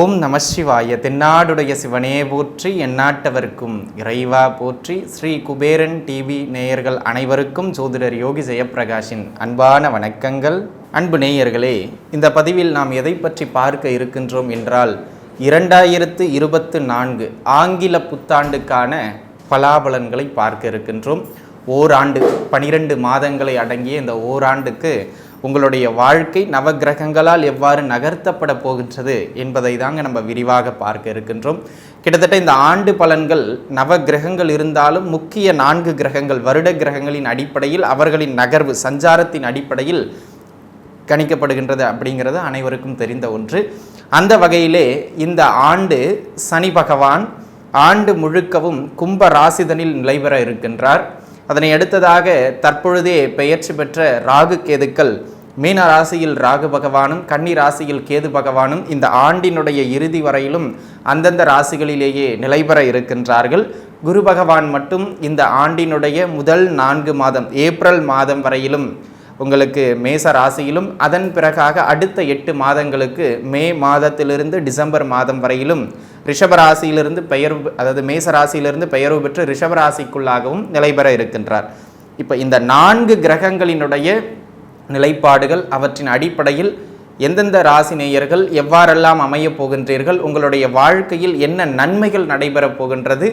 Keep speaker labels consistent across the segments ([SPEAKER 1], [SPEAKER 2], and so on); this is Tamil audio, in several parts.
[SPEAKER 1] ஓம் நம சிவாய. தென்னாடுடைய சிவனே போற்றி எந்நாட்டவர்க்கும் இறைவா போற்றி ஸ்ரீ குபேரன் டிவி நேயர்கள் அனைவருக்கும் ஜோதிடர் யோகி ஜெயப்பிரகாஷின் அன்பான வணக்கங்கள். அன்பு நேயர்களே இந்த பதிவில் நாம் எதை பற்றி பார்க்க இருக்கின்றோம் என்றால் இரண்டாயிரத்து இருபத்து நான்கு ஆங்கில புத்தாண்டுக்கான பலாபலன்களை பார்க்க இருக்கின்றோம். ஓராண்டு பனிரெண்டு மாதங்களை அடங்கிய இந்த ஓராண்டுக்கு உங்களுடைய வாழ்க்கை நவகிரகங்களால் எவ்வாறு நகர்த்தப்பட போகின்றது என்பதை தாங்க நம்ம விரிவாக பார்க்க இருக்கின்றோம். கிட்டத்தட்ட இந்த ஆண்டு பலன்கள் நவகிரகங்கள் இருந்தாலும் முக்கிய நான்கு கிரகங்கள் வருட கிரகங்களின் அடிப்படையில் அவர்களின் நகர்வு சஞ்சாரத்தின் அடிப்படையில் கணிக்கப்படுகின்றது அப்படிங்கிறது அனைவருக்கும் தெரிந்த ஒன்று. அந்த வகையிலே இந்த ஆண்டு சனி பகவான் ஆண்டு முழுக்கவும் கும்ப ராசிதனில் நிலைபெற இருக்கின்றார். அதனை அடுத்ததாக தற்பொழுதே பெயர்ச்சி பெற்ற ராகு கேதுக்கள் மீன ராசியில் ராகு பகவானும் கன்னி ராசியில் கேது பகவானும் இந்த ஆண்டினுடைய இறுதி வரையிலும் அந்தந்த ராசிகளிலேயே நிலைபெற இருக்கின்றார்கள். குரு பகவான் மட்டும் இந்த ஆண்டினுடைய முதல் நான்கு மாதம் ஏப்ரல் மாதம் வரையிலும் உங்களுக்கு மேச ராசியிலும் அதன் பிறகாக அடுத்த எட்டு மாதங்களுக்கு மே மாதத்திலிருந்து டிசம்பர் மாதம் வரையிலும் ரிஷபராசியிலிருந்து பெயர் அதாவது மேச ராசியிலிருந்து பெயர்வு பெற்று ரிஷபராசிக்குள்ளாகவும் நிலைபெற இருக்கின்றார். இப்போ இந்த நான்கு கிரகங்களினுடைய நிலைப்பாடுகள் அவற்றின் அடிப்படையில் எந்தெந்த ராசி நேயர்கள் எவ்வாறெல்லாம் அமையப் போகின்றீர்கள் உங்களுடைய வாழ்க்கையில் என்ன நன்மைகள் நடைபெறப் போகின்றது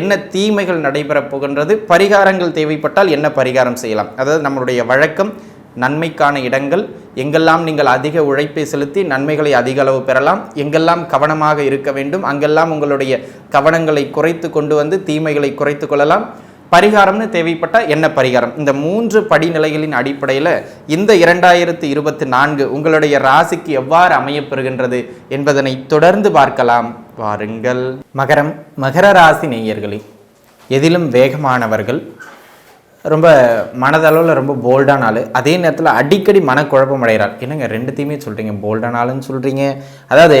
[SPEAKER 1] என்ன தீமைகள் நடைபெறப் போகின்றது பரிகாரங்கள் தேவைப்பட்டால் என்ன பரிகாரம் செய்யலாம். அதாவது நம்மளுடைய வழக்கம் நன்மைக்கான இடங்கள் எங்கெல்லாம் நீங்கள் அதிக உழைப்பை செலுத்தி நன்மைகளை அதிக அளவு பெறலாம் எங்கெல்லாம் கவனமாக இருக்க வேண்டும் அங்கெல்லாம் உங்களுடைய கவனங்களை குறைத்து கொண்டு வந்து தீமைகளை குறைத்து கொள்ளலாம். பரிகாரம்னு தேவைப்பட்டால் என்ன பரிகாரம்? இந்த மூன்று படிநிலைகளின் அடிப்படையில் இந்த இரண்டாயிரத்து இருபத்தி நான்கு உங்களுடைய ராசிக்கு எவ்வாறு அமையப்பெறுகின்றது என்பதனை தொடர்ந்து பார்க்கலாம். வாருங்கள். மகரம் மகர ராசி நேயர்களே எதிலும் வேகமானவர்கள் ரொம்ப மனதளவில் ரொம்ப போல்டான ஆள். அதே நேரத்தில் அடிக்கடி மனக்குழப்பம் அடைகிறாள் என்னங்க ரெண்டுத்தையுமே சொல்கிறீங்க போல்டான ஆளுன்னு சொல்கிறீங்க அதாவது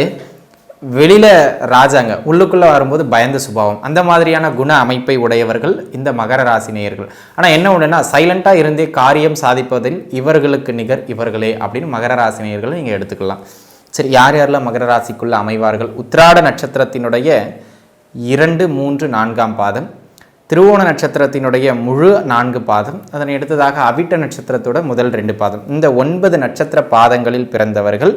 [SPEAKER 1] வெளியில் ராஜாங்க உள்ளுக்குள்ளே வரும்போது பயந்த சுபாவம். அந்த மாதிரியான குண அமைப்பை உடையவர்கள் இந்த மகர ராசி நேயர்கள். ஆனால் என்ன ஒன்றுனா சைலண்ட்டாக இருந்தே காரியம் சாதிப்பதில் இவர்களுக்கு நிகர் இவர்களே அப்படின்னு மகர ராசி நேயர்களை நீங்கள் எடுத்துக்கலாம். சரி யார் யாரெல்லாம் மகர ராசிக்குள்ளே அமைவார்கள்? உத்திராட நட்சத்திரத்தினுடைய இரண்டு மூன்று நான்காம் பாதம். திருவோண நட்சத்திரத்தினுடைய முழு நான்கு பாதம் அதனை அடுத்ததாக அவிட்ட நட்சத்திரத்தோட முதல் ரெண்டு பாதம். இந்த ஒன்பது நட்சத்திர பாதங்களில் பிறந்தவர்கள்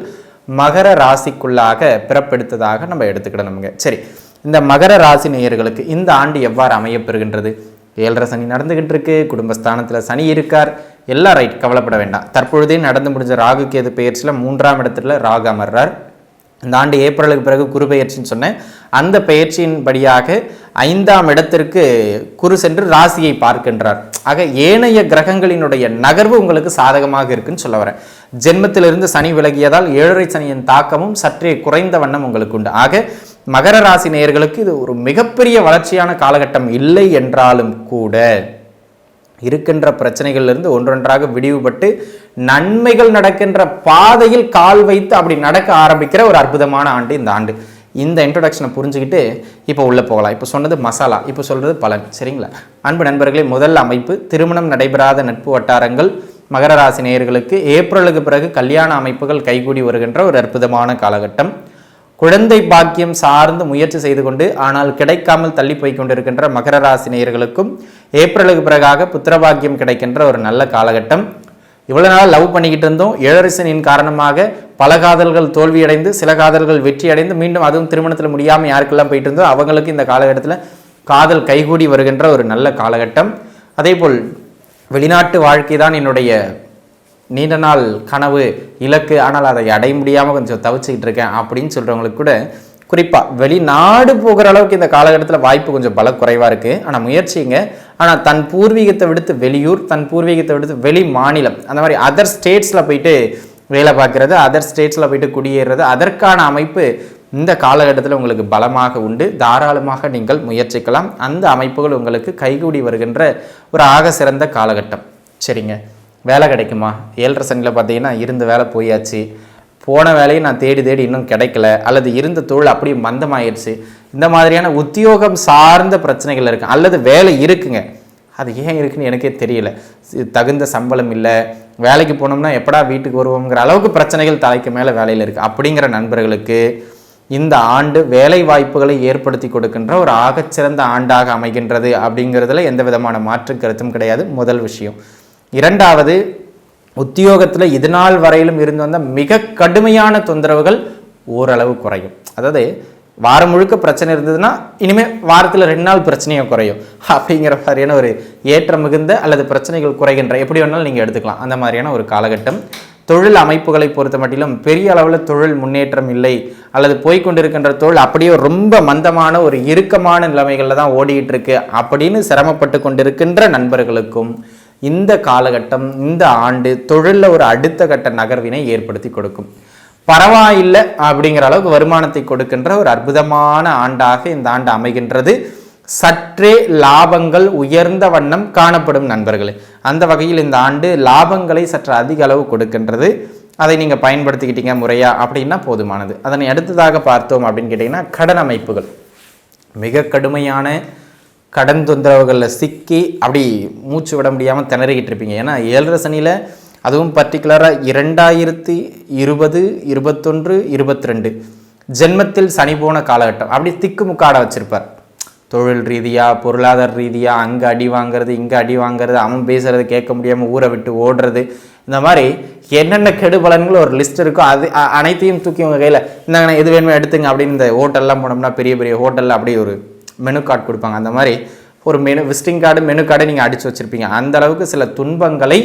[SPEAKER 1] மகர ராசிக்குள்ளாக பிறப்பெடுத்ததாக நம்ம எடுத்துக்கிடணுங்க சரி இந்த மகர ராசி நேயர்களுக்கு இந்த ஆண்டு எவ்வாறு அமையப்பெறுகின்றது? ஏழரை சனி நடந்துகிட்டு இருக்கு குடும்பஸ்தானத்தில் சனி இருக்கார் எல்லாம் ரைட் கவலைப்பட வேண்டாம். தற்பொழுதே நடந்து முடிஞ்ச ராகுக்கு எது பெயர்ச்சியில் மூன்றாம் இடத்துல ராகு அமர்றார். இந்த ஆண்டு ஏப்ரலுக்கு பிறகு குரு பெயர்ச்சின்னு சொன்னேன். அந்த பெயர்ச்சியின் படியாக ஐந்தாம் இடத்திற்கு குரு சென்று ராசியை பார்க்கின்றார். ஆக ஏனைய கிரகங்களினுடைய நகர்வு உங்களுக்கு சாதகமாக இருக்குன்னு சொல்ல வரேன். ஜென்மத்திலிருந்து சனி விலகியதால் ஏழரை சனியின் தாக்கமும் சற்றே குறைந்த வண்ணம் உங்களுக்கு உண்டு. ஆக மகர ராசி நேயர்களுக்கு இது ஒரு மிகப்பெரிய வளர்ச்சியான காலகட்டம் இல்லை என்றாலும் கூட இருக்கின்ற பிரச்சனைகளிலிருந்து ஒன்றொன்றாக விடிவுபட்டு நன்மைகள் நடக்கின்ற பாதையில் கால் வைத்து அப்படி நடக்க ஆரம்பிக்கிற ஒரு அற்புதமான ஆண்டு இந்த ஆண்டு. இந்த இன்ட்ரொடக்ஷனை புரிஞ்சுக்கிட்டு இப்போ உள்ளே போகலாம். இப்போ சொன்னது மசாலா இப்போ சொல்கிறது பலன் சரிங்களா? அன்பு நண்பர்களே முதல் அமைப்பு திருமணம் நடைபெறாத நட்பு வட்டாரங்கள். மகர ராசி நேயர்களுக்கு ஏப்ரலுக்கு பிறகு கல்யாண அமைப்புகள் கைகூடி வருகின்ற ஒரு அற்புதமான காலகட்டம். குழந்தை பாக்கியம் சார்ந்து முயற்சி செய்து கொண்டு ஆனால் கிடைக்காமல் தள்ளி போய் கொண்டிருக்கின்ற மகர ராசி நேயர்களுக்கும் ஏப்ரலுக்கு பிறகாக புத்திரபாக்கியம் கிடைக்கின்ற ஒரு நல்ல காலகட்டம். இவ்வளவு நாள் லவ் பண்ணிக்கிட்டு இருந்தோம். ஏழரசனின் காரணமாக பல காதல்கள் தோல்வியடைந்து சில காதல்கள் வெற்றி அடைந்து மீண்டும் அதுவும் திருமணத்தில் முடியாமல் யாருக்கெல்லாம் போயிட்டு இருந்தோ அவங்களுக்கு இந்த காலகட்டத்தில் காதல் கைகூடி வருகின்ற ஒரு நல்ல காலகட்டம். அதேபோல் வெளிநாட்டு வாழ்க்கை தான் என்னுடைய நீண்ட நாள் கனவு இலக்கு ஆனால் அதை அடைய முடியாமல் கொஞ்சம் தவிச்சுக்கிட்டு இருக்கேன் அப்படின்னு சொல்கிறவங்களுக்கு கூட குறிப்பாக வெளிநாடு போகிற அளவுக்கு இந்த காலகட்டத்தில் வாய்ப்பு கொஞ்சம் பல குறைவாக இருக்குது ஆனால் முயற்சிங்க. ஆனால் தன் பூர்வீகத்தை விடுத்து வெளியூர் தன் பூர்வீகத்தை விடுத்து வெளி மாநிலம் அந்த மாதிரி அதர் ஸ்டேட்ஸில் போயிட்டு வேலை பார்க்குறது அதர் ஸ்டேட்ஸில் போயிட்டு குடியேறது அதற்கான அமைப்பு இந்த காலகட்டத்தில் உங்களுக்கு பலமாக உண்டு. தாராளமாக நீங்கள் முயற்சிக்கலாம். அந்த அமைப்புகள் உங்களுக்கு கைகூடி வருகின்ற ஒரு ஆக சிறந்த காலகட்டம். சரிங்க. வேலை கிடைக்குமா? ஏழரை சனியில் பார்த்தீங்கன்னா இருந்த வேலை போயாச்சு. போன வேலையை நான் தேடி தேடி இன்னும் கிடைக்கல. அல்லது இருந்த தொழில் அப்படியே மந்தமாயிடுச்சு. இந்த மாதிரியான உத்தியோகம் சார்ந்த பிரச்சனைகள் இருக்குது அல்லது வேலை இருக்குங்க. அது ஏன் இருக்குன்னு எனக்கே தெரியல. தகுந்த சம்பளம் இல்லை. வேலைக்கு போனோம்னா எப்படா வீட்டுக்கு வருவோங்கிற அளவுக்கு பிரச்சனைகள் தலைக்கு மேலே வேலையில் இருக்குது அப்படிங்கிற நண்பர்களுக்கு இந்த ஆண்டு வேலை வாய்ப்புகளை ஏற்படுத்தி கொடுக்கின்ற ஒரு ஆகச்சிறந்த ஆண்டாக அமைகின்றது அப்படிங்கிறதுல எந்த விதமான மாற்று கருத்தும் கிடையாது. முதல் விஷயம். இரண்டாவது உத்தியோகத்தில் இது நாள் வரையிலும் இருந்து வந்த மிக கடுமையான தொந்தரவுகள் ஓரளவு குறையும். அதாவது வாரம் முழுக்க பிரச்சனை இருந்ததுன்னா இனிமேல் வாரத்தில் ரெண்டு நாள் பிரச்சனையும் குறையும். அப்படிங்கிற மாதிரியான ஒரு ஏற்றம் மிகுந்த அல்லது பிரச்சனைகள் குறைகின்ற எப்படி வேணாலும் நீங்கள் எடுத்துக்கலாம். அந்த மாதிரியான ஒரு காலகட்டம். தொழில் அமைப்புகளை பொறுத்த மட்டிலும் பெரிய அளவில் தொழில் முன்னேற்றம் இல்லை. அல்லது போய்க்கொண்டிருக்கின்ற தொழில் அப்படியே ரொம்ப மந்தமான ஒரு இறுக்கமான நிலைமைகளில் தான் ஓடிட்டு இருக்கு. அப்படின்னு சிரமப்பட்டு கொண்டிருக்கின்ற நண்பர்களுக்கும் இந்த காலகட்டம் இந்த ஆண்டு தொழிலில் ஒரு அடுத்த கட்ட நகர்வினை ஏற்படுத்தி கொடுக்கும். பரவாயில்லை அப்படிங்கிற அளவுக்கு வருமானத்தை கொடுக்கின்ற ஒரு அற்புதமான ஆண்டாக இந்த ஆண்டு அமைகின்றது. சற்றே லாபங்கள் உயர்ந்த வண்ணம் காணப்படும் நண்பர்களே. அந்த வகையில் இந்த ஆண்டு லாபங்களை சற்று அதிக அளவு கொடுக்கின்றது. அதை நீங்கள் பயன்படுத்திக்கிட்டீங்க முறையா அப்படின்னா போதுமானது. அதனை அடுத்ததாக பார்த்தோம் அப்படின்னு கேட்டிங்கன்னா கடன் அமைப்புகள். மிக கடுமையான கடன் தொந்தரவுகளில் சிக்கி அப்படி மூச்சு விட முடியாமல் திணறிக்கிட்டு இருப்பீங்க. ஏன்னா ஏழரை சனியில் அதுவும் பர்டிகுலராக இரண்டாயிரத்தி இருபது இருபத்தொன்று இருபத்தி ரெண்டு ஜென்மத்தில் சனி போன காலகட்டம். அப்படி திக்கு முக்காட வச்சுருப்பார். தொழில் ரீதியாக பொருளாதார ரீதியாக அங்கே அடி வாங்குறது இங்கே அடி வாங்குறது அவன் பேசுகிறது கேட்க முடியாமல் ஊரை விட்டு ஓடுறது இந்த மாதிரி என்னென்ன கெடு பலன்கள் ஒரு லிஸ்ட் இருக்கோ அது அனைத்தையும் தூக்கி உங்கள் கையில் இந்தாங்கண்ணா எது வேணுமோ எடுத்துங்க அப்படின்னு இந்த ஹோட்டல்லாம் போனோம்னா பெரிய பெரிய ஹோட்டலில் அப்படியே ஒரு மெனு கார்டு கொடுப்பாங்க. அந்த மாதிரி ஒரு மெனு விசிட்டிங் கார்டு மெனு கார்டை நீங்கள் அடித்து வச்சுருப்பீங்க. அந்த அளவுக்கு சில துன்பங்களை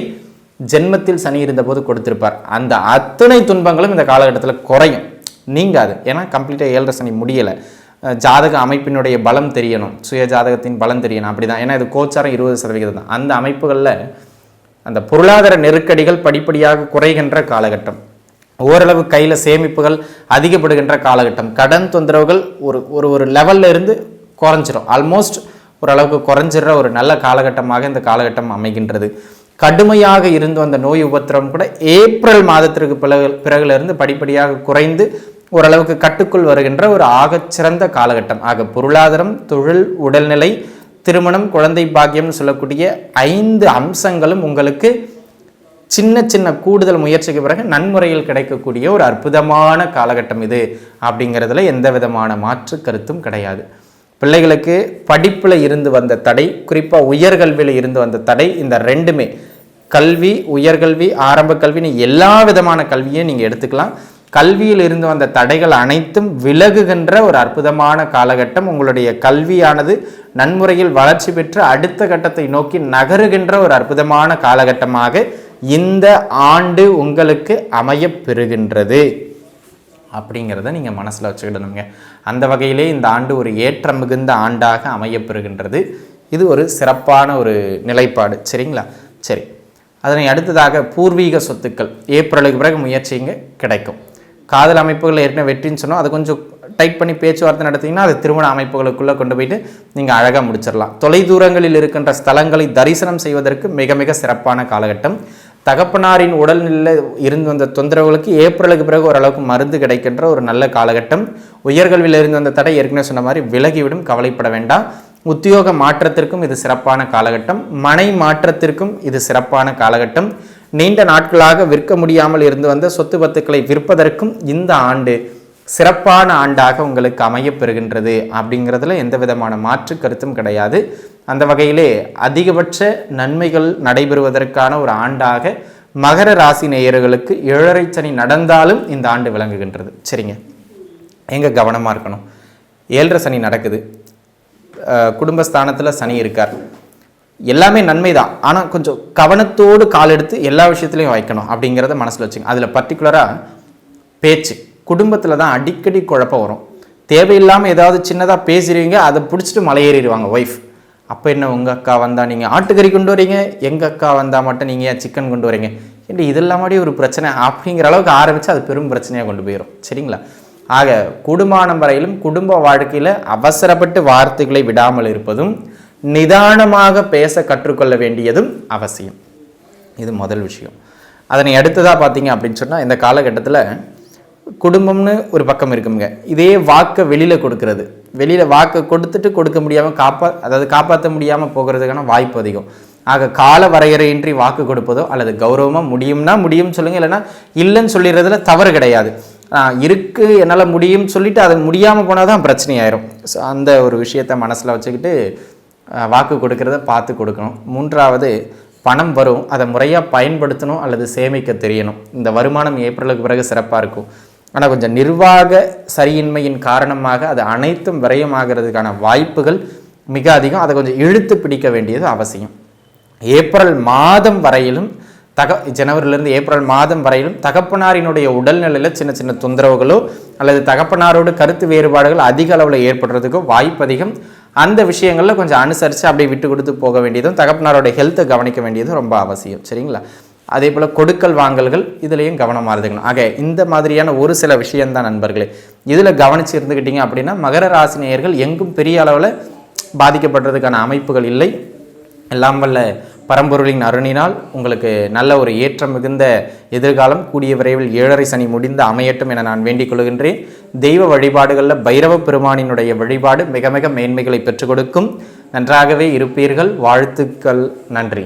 [SPEAKER 1] ஜென்மத்தில் சனி இருந்தபோது கொடுத்துருப்பார். அந்த அத்தனை துன்பங்களும் இந்த காலகட்டத்தில் குறையும். நீங்காது. ஏன்னா கம்ப்ளீட்டாக ஏழரை சனி முடியலை. ஜாதக அமைப்பினுடைய பலம் தெரியணும். சுய ஜாதகத்தின் பலம் தெரியணும். அப்படிதான். ஏன்னா இது கோச்சாரம் இருபது சதவிகிதம் தான். அந்த அமைப்புகளில் அந்த பொருளாதார நெருக்கடிகள் படிப்படியாக குறைகின்ற காலகட்டம். ஓரளவு கையில் சேமிப்புகள் அதிகப்படுகின்ற காலகட்டம். கடன் தொந்தரவுகள் ஒரு ஒரு ஒரு லெவலில் இருந்து குறைஞ்சிரும். ஆல்மோஸ்ட் ஓரளவுக்கு குறைஞ்சிற ஒரு நல்ல காலகட்டமாக இந்த காலகட்டம் அமைகின்றது. கடுமையாக இருந்து வந்த நோய் உபத்திரம் கூட ஏப்ரல் மாதத்திற்கு பிறகு பிறகுலேருந்து படிப்படியாக குறைந்து ஓரளவுக்கு கட்டுக்குள் வருகின்ற ஒரு ஆகச்சிறந்த காலகட்டம். ஆக பொருளாதாரம் தொழில் உடல்நிலை திருமணம் குழந்தை பாக்கியம்னு சொல்லக்கூடிய ஐந்து அம்சங்களும் உங்களுக்கு சின்ன சின்ன கூடுதல் முயற்சிக்கு பிறகு நன்முறையில் கிடைக்கக்கூடிய ஒரு அற்புதமான காலகட்டம் இது. அப்படிங்கிறதுல எந்த விதமான மாற்று கருத்தும் கிடையாது. பிள்ளைகளுக்கு படிப்பில் இருந்து வந்த தடை குறிப்பாக உயர்கல்வியில் இருந்து வந்த தடை இந்த ரெண்டுமே. கல்வி உயர்கல்வி ஆரம்ப கல்வின்னு எல்லா விதமான கல்வியும் நீங்கள் எடுத்துக்கலாம். கல்வியில் இருந்து வந்த தடைகள் அனைத்தும் விலகுகின்ற ஒரு அற்புதமான காலகட்டம். உங்களுடைய கல்வியானது நன்முறையில் வளர்ச்சி பெற்று அடுத்த கட்டத்தை நோக்கி நகருகின்ற ஒரு அற்புதமான காலகட்டமாக இந்த ஆண்டு உங்களுக்கு அமையப் பெறுகின்றது. அப்படிங்கிறத நீங்கள் மனசில் வச்சுக்கிடணுங்க. அந்த வகையிலே இந்த ஆண்டு ஒரு ஏற்றம் மிகுந்த ஆண்டாக அமையப்பெறுகின்றது. இது ஒரு சிறப்பான ஒரு நிலைப்பாடு. சரிங்களா? சரி. அதனை அடுத்ததாக பூர்வீக சொத்துக்கள். ஏப்ரலுக்கு பிறகு முயற்சிங்க கிடைக்கும். காதல் அமைப்புகள் ஏற்கனவே வெற்றின்னு சொன்னோம். அதை கொஞ்சம் டைட் பண்ணி பேச்சுவார்த்தை நடத்திங்கன்னா அது திருமண அமைப்புகளுக்குள்ளே கொண்டு போயிட்டு நீங்கள் அழகாக முடிச்சிடலாம். தொலைதூரங்களில் இருக்கின்ற ஸ்தலங்களை தரிசனம் செய்வதற்கு மிக மிக சிறப்பான காலகட்டம். தகப்பனாரின் உடல்நிலையில் இருந்து வந்த தொந்தரவுகளுக்கு ஏப்ரலுக்கு பிறகு ஓரளவுக்கு மருந்து கிடைக்கின்ற ஒரு நல்ல காலகட்டம். உயர்கல்வியில் இருந்து வந்த தடை ஏற்கனவே சொன்ன மாதிரி விலகிவிடும் கவலைப்பட வேண்டாம். உத்தியோக மாற்றத்திற்கும் இது சிறப்பான காலகட்டம். மனை மாற்றத்திற்கும் இது சிறப்பான காலகட்டம். நீண்ட நாட்களாக விற்க முடியாமல் இருந்து வந்த சொத்து பத்துக்களை விற்பதற்கும் இந்த ஆண்டு சிறப்பான ஆண்டாக உங்களுக்கு அமையப்பெறுகின்றது அப்படிங்கிறதுல எந்த விதமான மாற்று கருத்தும் கிடையாது. அந்த வகையிலே அதிகபட்ச நன்மைகள் நடைபெறுவதற்கான ஒரு ஆண்டாக மகர ராசி நேயர்களுக்கு ஏழரை சனி நடந்தாலும் இந்த ஆண்டு விளங்குகின்றது. சரிங்க. எங்கே கவனமாக இருக்கணும். ஏழரை சனி நடக்குது. குடும்பஸ்தானத்தில் சனி இருக்கார். எல்லாமே நன்மை தான் ஆனால் கொஞ்சம் கவனத்தோடு கால் எடுத்து எல்லா விஷயத்துலையும் வைக்கணும் அப்படிங்கிறத மனசில் வச்சுங்க. அதில் பர்டிகுலராக பேச்சு. குடும்பத்தில் தான் அடிக்கடி குழப்பம் வரும். தேவையில்லாமல் ஏதாவது சின்னதாக பேசிடுவீங்க அதை பிடிச்சிட்டு மலையேறிடுவாங்க ஒய்ஃப் அப்போ என்ன உங்கள் அக்கா வந்தால் நீங்கள் ஆட்டுக்கறி கொண்டு வரீங்க எங்கள் அக்கா வந்தால் மட்டும் நீங்கள் ஏன் சிக்கன் கொண்டு வரீங்க? என்று இதெல்லாம் மாதிரி ஒரு பிரச்சனை அப்படிங்கிற அளவுக்கு ஆரம்பித்து அது பெரும் பிரச்சனையாக கொண்டு போயிடும் சரிங்களா? ஆக குடும்பம் வரையிலும் குடும்ப வாழ்க்கையில் அவசரப்பட்டு வார்த்தைகளை விடாமல் இருப்பதும் நிதானமாக பேச கற்றுக்கொள்ள வேண்டியதும் அவசியம். இது முதல் விஷயம். அதனை அடுத்ததாக பார்த்தீங்க அப்படின்னு சொன்னால் இந்த காலகட்டத்தில் குடும்பம்னு ஒரு பக்கம் இருக்குங்க இதே வாக்கை வெளியில் கொடுக்கறது. வெளியில் வாக்கை கொடுத்துட்டு கொடுக்க முடியாமல் காப்பா அதாவது காப்பாற்ற முடியாமல் போகிறதுக்கான வாய்ப்பு அதிகம். ஆக கால வரையறையின்றி வாக்கு கொடுப்பதோ அல்லது கௌரவமாக முடியும்னா முடியும்னு சொல்லுங்கள் இல்லைன்னா இல்லைன்னு சொல்லிடுறதுல தவறு கிடையாது. இருக்குது இருக்கு என்னால் முடியும்னு சொல்லிட்டு அது முடியாமல் போனால் தான் பிரச்சனையாயிரும். ஸோ அந்த ஒரு விஷயத்த மனசில் வச்சுக்கிட்டு வாக்கு கொடுக்கறத பார்த்து கொடுக்கணும். மூன்றாவது பணம் வரும். அதை முறையாக பயன்படுத்தணும் அல்லது சேமிக்க தெரியணும். இந்த வருமானம் ஏப்ரலுக்கு பிறகு சிறப்பாக இருக்கும். ஆனால் கொஞ்சம் நிர்வாக சரியின்மையின் காரணமாக அது அனைத்தும் விரயமாகிறதுக்கான வாய்ப்புகள் மிக அதிகம். அதை கொஞ்சம் இழுத்து பிடிக்க வேண்டியது அவசியம். ஏப்ரல் மாதம் வரையிலும் தக ஜனவரிலிருந்து ஏப்ரல் மாதம் வரையிலும் தகப்பனாரினுடைய உடல்நிலையில் சின்ன சின்ன தொந்தரவுகளோ அல்லது தகப்பனாரோட கருத்து வேறுபாடுகள் அதிக அளவில் ஏற்படுறதுக்கோ வாய்ப்பு அதிகம். அந்த விஷயங்களில் கொஞ்சம் அனுசரித்து அப்படியே விட்டு கொடுத்து போக வேண்டியதும் தகப்பனாரோட ஹெல்த்தை கவனிக்க வேண்டியதும் ரொம்ப அவசியம். சரிங்களா? அதே போல் கொடுக்கல் வாங்கல்கள் இதுலேயும் கவனமாக இருந்துக்கணும். ஆக இந்த மாதிரியான ஒரு சில விஷயம்தான் நண்பர்களே. இதில் கவனித்து இருந்துக்கிட்டீங்க அப்படின்னா மகர ராசி நேயர்கள் எங்கும் பெரிய அளவில் பாதிக்கப்படுறதுக்கான அமைப்புகள் இல்லை. எல்லாம் வல்ல பரம்பொருளின் அருணினால் உங்களுக்கு நல்ல ஒரு ஏற்றம் மிகுந்த எதிர்காலம் கூடிய விரைவில் ஏழரை சனி முடிந்து அமையட்டும் என நான் வேண்டிக் கொள்கின்றேன். தெய்வ வழிபாடுகளில் பைரவ பெருமானினுடைய வழிபாடு மிக மிக மேன்மைகளை பெற்றுக் கொடுக்கும். நன்றாகவே இருப்பீர்கள். வாழ்த்துக்கள். நன்றி.